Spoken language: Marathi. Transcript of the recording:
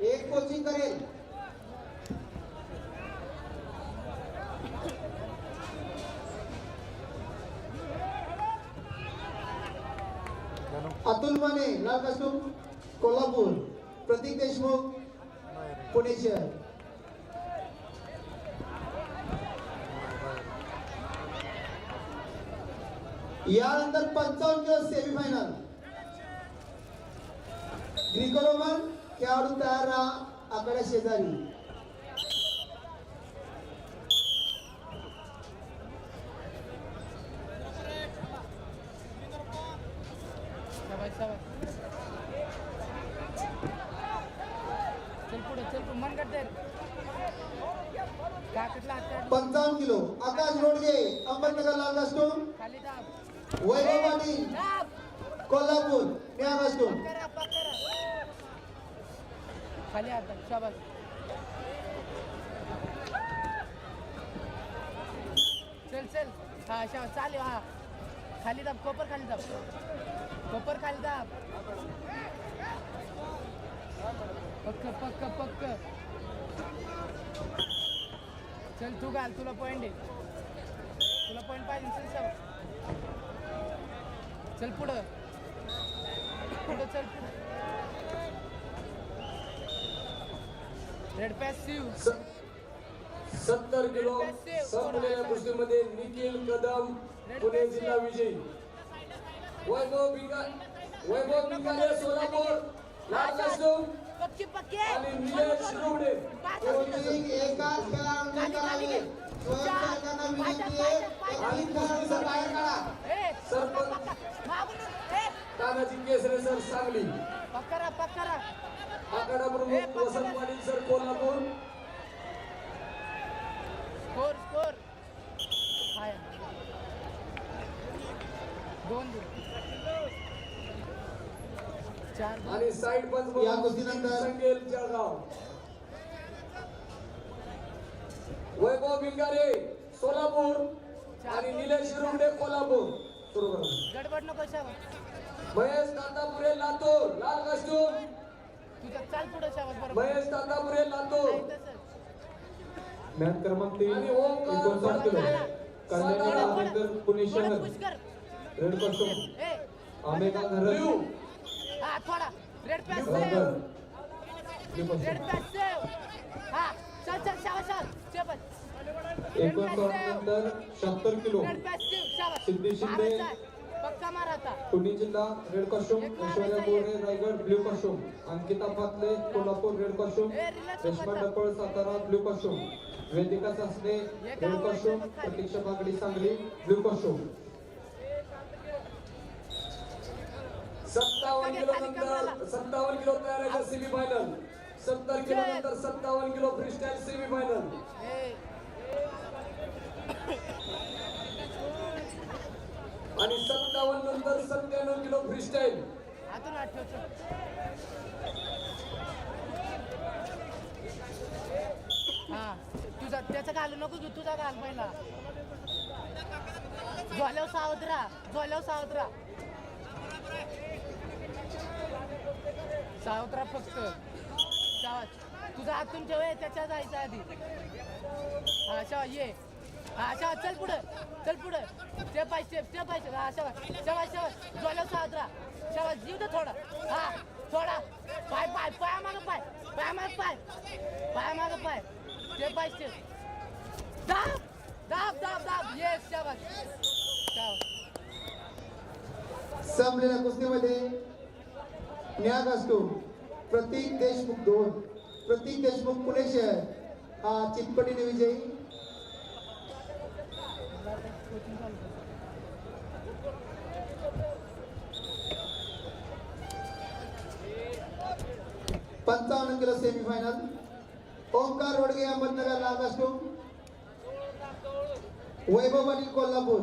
एक कोचिंग करेल. अतुल माने लाल कस्टूम कोल्हापूर प्रतीक देशमुख पुणे शहर. यानंतर पंचावन्न किलो सेमीफायनल ग्रीको रोमन खेळाडू तयार राहा आकड्या शेजारी. पंचावन्न किलो. आकाश रोडगे अहमदनगर लाल दाब. वैभव पाटील कोल्हापूर करा करा खाली हात शाबास. चल चल. हा शाबास. चालेल हा. खाली दाब कोपर खाली दाब. कोपर खाली दाब. पक्क पक्क पक्क. चल तू घाल तुला पॉईंट आहे. तुला पॉईंट पाहिजे चल शाबास. चल पुढं. पुढं चल पुढं रेड पॅसिव सत्तर किलो संपलेल्या कुस्तीमध्ये निखिल कदम पुणे जिल्हा विजयी. वैभव बिगा वैभव बिगारे सोलापूर. लाल कस्टूम पक्के पक्के. आणि निलेश शिरोडे. कोचिंग एकाच खेळाडूने करावे स्वयंसेवकांना विनंती आहे आणि खेळाडूचा बाहेर काढा. ए सरपंच. पक्का, पक्का. मागून ए. तानाजी केसरे सर सांगली. पक्करा पक्करा आखाडा प्रमुख Vasant Patil sir Kolhapur. Score score. हाय. दोन चार. आणि साईड पंच या कुस्तीनंतर- संकेल जळगाव. वैभव बिंगारे सोलापूर. आणि निलेश शिरोडे कोल्हापूर. सुरू करा. गडबड नको महेश तातापुरे लातूर. लाल कस्टूम तुझं चाल पुढं शाबास बरोबर महेश तातापुरे लातूर. मॅच क्रमांक तीन एकोणसाठ किलो सातारा. आंबेडकर पुणे शहर. रेड कस्टूम हा थोडा. रेड पॅस रेड पॅस हा चल चल शाबास शाबास. चेपत एकोणसाठ नंतर शहात्तर किलो. सिद्धी शिंदे. पुणे जिल्हा red costume Aishwarya Bore Raigad blue costume Ankita Patle Kolhapur red relax Reshma. डपळ Satara blue costume Vedika Sasare red costume Pratiksha Bagdi Sangli blue costume सत्तावन्न किलो नंतर सत्तावन्न किलो तयार आहे सेमी फायनल सत्तर किलो नंतर सत्तावन्न किलो फ्रीस्टाईल सेमी फायनल आणि सत्तावन्न नंतर सत्त्याण्णव किलो फ्रीस्टाईल हातून हा तुझा त्याचा घालू नको घेऊ तुझा घाल पहिला. झोल्याव सावधरा झोल्याव सावधरा सावधरा फक्त. तुझा हातून ठेव त्याच्या जायचा आधी. हा शा ये. हा चल पुढे चल पुढे. Step by step step by step हा शाबास शाबास शाबास झोल्यावर सावध राहा शाबास जीव दे थोडा. हा थोडा. पाय पाय पाय मागं पाय. पाय मागं पाय. पाय मागं पाय. स्टेप बाय स्टेप दाब दाब दाब दाब. येस शाबास शाबास संपलेल्या कुस्तीमध्ये न्याग असतो. प्रतीक देशमुख दोन. प्रतीक देशमुख पुणे शहर. हा चितपटीने विजयी. पंचावन्न किलो सेमीफायनल ओंकार रोडगे अहमदनगर लाल असतो वैभव पाटील कोल्हापूर.